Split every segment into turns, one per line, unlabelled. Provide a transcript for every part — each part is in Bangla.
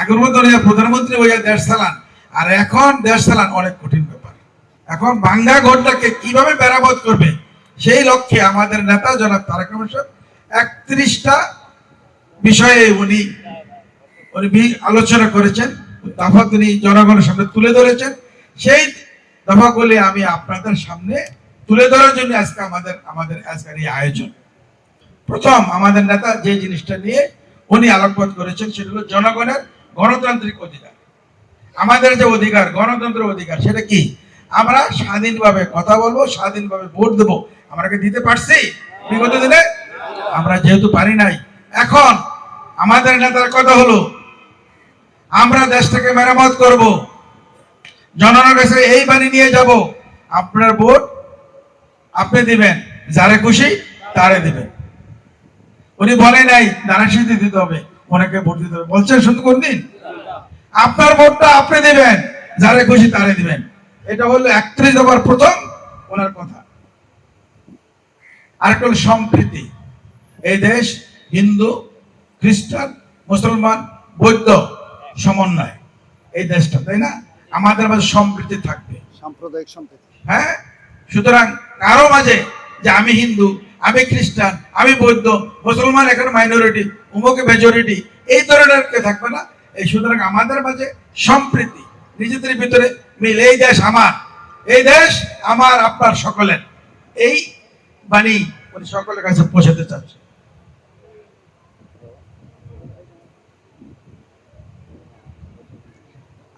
আগের মতো প্রধানমন্ত্রী হইয়া দেশ চালান। আর এখন দেশ চালান অনেক কঠিন ব্যাপার। এখন বাঙ্গা ঘরটাকে কীভাবে মেরামত করবে, সেই লক্ষ্যে আমাদের নেতা জনাব তারেক একত্রিশটা বিষয়ে উনি উনি আলোচনা করেছেন দফা তিনি জনগণের সামনে তুলে ধরেছেন। সেই দফাগুলি আমি আপনাদের সামনে তুলে ধরার জন্য আজকে আমাদের আমাদের আজকের এই আয়োজন। প্রথম, আমাদের নেতা যে জিনিসটা নিয়ে উনি আলোকপাত করেছেন, সেটা হলো জনগণের গণতান্ত্রিক অধিকার। আমাদের যে অধিকার গণতন্ত্র অধিকার, সেটা কি? আমরা স্বাধীনভাবে কথা বলব, স্বাধীনভাবে ভোট দেবো। আমরা কি দিতে পারছি? বিগত দিনে আমরা যেহেতু পারি নাই, এখন আমাদের নেতার কথা হলো, আমরা দেশটাকে মেরামত করব। জনগণের কাছে এই বাণী নিয়ে যাব, আপনার ভোট আপনি দিবেন, যারে খুশি তারে দিবেন। উনি বলে নাই দানাশিতে দিতে হবে। ওনাকে ভোট দিতে হবে। বলছেন শুধু কোন দিন? আপনার ভোটটা আপনি দিবেন যারে খুশি তারে দিবেন। এটা হলো একত্রিশ দফার প্রথম ওনার কথা। আরেকটা হলো সম্প্রীতি। এই দেশ হিন্দু খ্রিস্টান মুসলমান বৌদ্ধ সমন্বয়। এই দেশটা তাই না? আমাদের মাঝে সম্প্রীতি থাকবে।
সাম্প্রদায়িক সম্প্রীতি।
হ্যাঁ? সুতরাং কারও মাঝে যে আমি হিন্দু আমি খ্রিস্টান, আমি বৌদ্ধ, মুসলমান এখন মাইনরিটি উমুকে মেজরিটি এই ধরনের কে থাকবে না। এই সুতরাং আমাদের মাঝে সম্প্রীতি, নিজেদের ভিতরে মিল। এই দেশ আমার, এই দেশ আমার আপনার সকলের। এই বাণী সকলের কাছে পৌঁছাতে চাচ্ছে।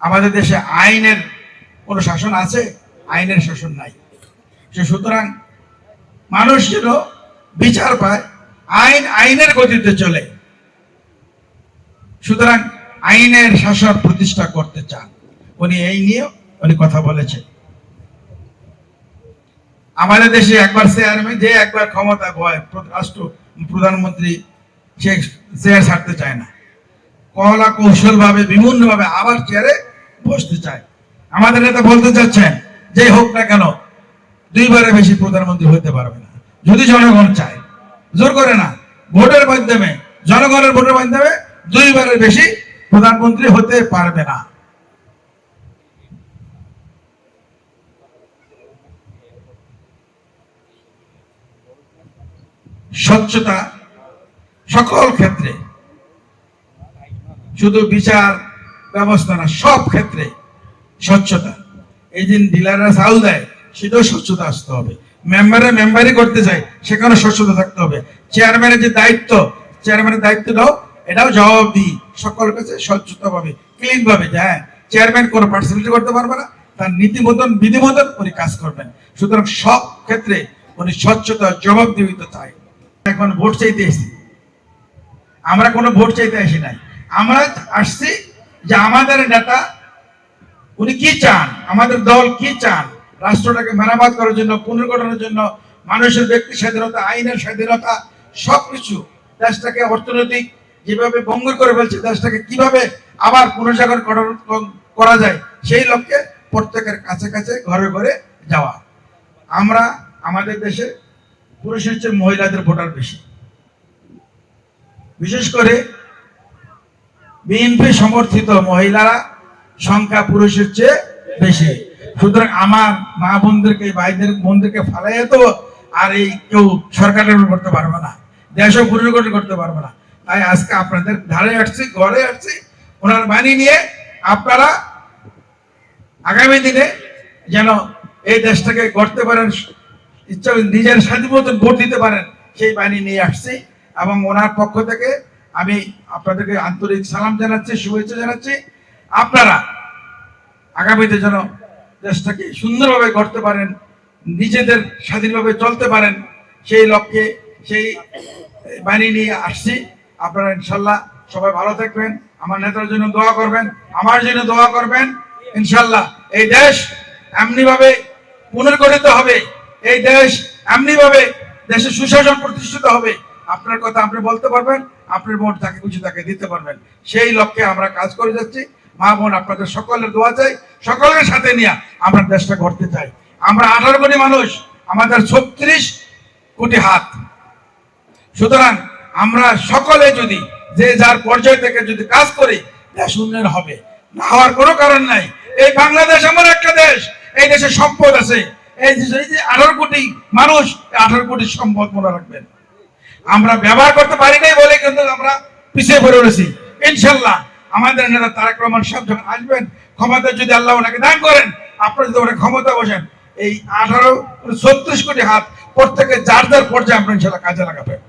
আমাদের দেশে আইনের কোনো শাসন আছে? আইনের শাসন নাই। সে সুতরাং মানুষ যেন বিচার পায়, আইন, আইনের গতিতে চলে। সুতরাং আইনের শাসন প্রতিষ্ঠা করতে চান। উনি এই নিয়ে উনি কথা বলেছেন। আমাদের দেশে একবার চেয়ারম্যান, যে একবার ক্ষমতা বয় রাষ্ট্র প্রধানমন্ত্রী, সে চেয়ার ছাড়তে চায় না। কলা কৌশল ভাবে বিভিন্ন ভাবে আবার চেয়ারে বসতে চায়। আমাদের নেতা বলতে চাচ্ছেন, যে হোক না কেন দুইবারের বেশি প্রধানমন্ত্রী হতে পারবে না। যদি জনগণ চায়, জোর করে না, ভোটের মাধ্যমে, জনগণের ভোটের মাধ্যমে দুইবারের বেশি প্রধানমন্ত্রী হতে পারবে না। স্বচ্ছতা সকল ক্ষেত্রে, শুধু বিচার ব্যবস্থা না, সব ক্ষেত্রে স্বচ্ছতা। এই দিন ডিলাররা চাউল দেয় সেটাও স্বচ্ছতা আসতে হবে। মেম্বারে মেম্বারই করতে চায় সেখানে স্বচ্ছতা থাকতে হবে। চেয়ারম্যানের যে দায়িত্ব চেয়ারম্যানের দায়িত্বটাও এটাও জবাব দিই সকলের কাছে স্বচ্ছতা ভাবে ক্লিন ভাবে যে হ্যাঁ চেয়ারম্যান কোনো পার্সোনালিটি করতে পারবে না, তার নীতি মতন উনি কাজ করবেন। সুতরাং সব ক্ষেত্রে উনি স্বচ্ছতা জবাব দিতে চায় এখন ভোট চাইতে এসেছি। আমরা কোনো ভোট চাইতে আসি নাই। আমরা আসছি যে আমাদের নেতা, উনি কি চান? আমাদের দল কি চান? রাষ্ট্রটাকে মেরামত করার জন্য, পুনর্গঠনের জন্য, মানুষের ব্যক্তি স্বাধীনতা, আইনের স্বাধীনতা, সবকিছু দেশটাকে অর্থনৈতিক যেভাবে ভঙ্গুর করে ফেলছে, দেশটাকে কীভাবে আবার পুনর্জাগরণ করার- করা যায়, সেই লক্ষ্যে প্রত্যেকের কাছে কাছে ঘরে ঘরে যাওয়া। আমরা আমাদের দেশে পুরুষের চেয়ে মহিলাদের ভোটার বেশি। বিশেষ করে বিএনপি সমর্থিত মহিলারা সংখ্যা পুরুষের চেয়ে বেশি। সুতরাং আমার মা বোনদেরকে, ভাইদের বোনদেরকে ফালাইয়া তো আর এই কেউ সরকারের করতে পারবে না, দেশও পুনর্গঠন করতে পারবে না। তাই আজকে আপনাদের ধারে আসছি, ঘরে আসছি, ওনার বাণী নিয়ে আপনারা আগামী দিনে যেন এই দেশটাকে গড়তে পারেন, ইচ্ছা নিজের স্বাধীন মতন ভোট দিতে পারেন, সেই বাণী নিয়ে আসছি এবং ওনার পক্ষ থেকে আমি আপনাদেরকে আন্তরিক সালাম জানাচ্ছি, শুভেচ্ছা জানাচ্ছি। আপনারা আগামীতে যেন দেশটাকে সুন্দরভাবে গড়তে পারেন, নিজেদের স্বাধীনভাবে চলতে পারেন, সেই লক্ষ্যে সেই বাণী নিয়ে আসছি। আপনারা ইনশাল্লাহ সবাই ভালো থাকবেন, আমার নেতার জন্য দোয়া করবেন, আমার জন্য দোয়া করবেন। ইনশাল্লাহ এই দেশ এমনি ভাবে পুনর্গঠিত হবে, এই দেশ এমনি ভাবে দেশের সুশাসন প্রতিষ্ঠিত হবে। আপনার কথা আপনি বলতে পারবেন, আপনার ভোট তাকে কিছু তাকে দিতে পারবেন। সেই লক্ষ্যে আমরা কাজ করে যাচ্ছি। মা বোন, আপনাদের সকলের দোয়া চাই, সকলের সাথে নিয়ে আমরা দেশটা গড়তে চাই। আমরা আঠারো কোটি মানুষ, আমাদের ছত্রিশ কোটি হাত। সুতরাং আমরা সকলে যদি যে যার পর্যায় থেকে যদি কাজ করি, দেশ উন্নয়ন হবে। না হওয়ার কোনো কারণ নাই। এই বাংলাদেশ আমার একটা দেশ, এই দেশে সম্পদ আছে। এই যে আঠারো কোটি মানুষ আঠারো কোটি সম্পদ মনে রাখবেন। আমরা ব্যবহার করতে পারি নাই বলে কিন্তু আমরা পিছিয়ে পড়ে রয়েছি। ইনশাল্লাহ। আমাদের নেতা তারেক রহমান সাহেব যখন আসবেন ক্ষমতা যদি আল্লাহ ওনাকে দান করেন, আপনারা যদি ওনাকে ক্ষমতা বসেন, এই আঠারো ছত্রিশ কোটি হাত প্রত্যেকে যার যার পর্যায়ে আমরা ইনশাল্লাহ কাজে লাগাবেন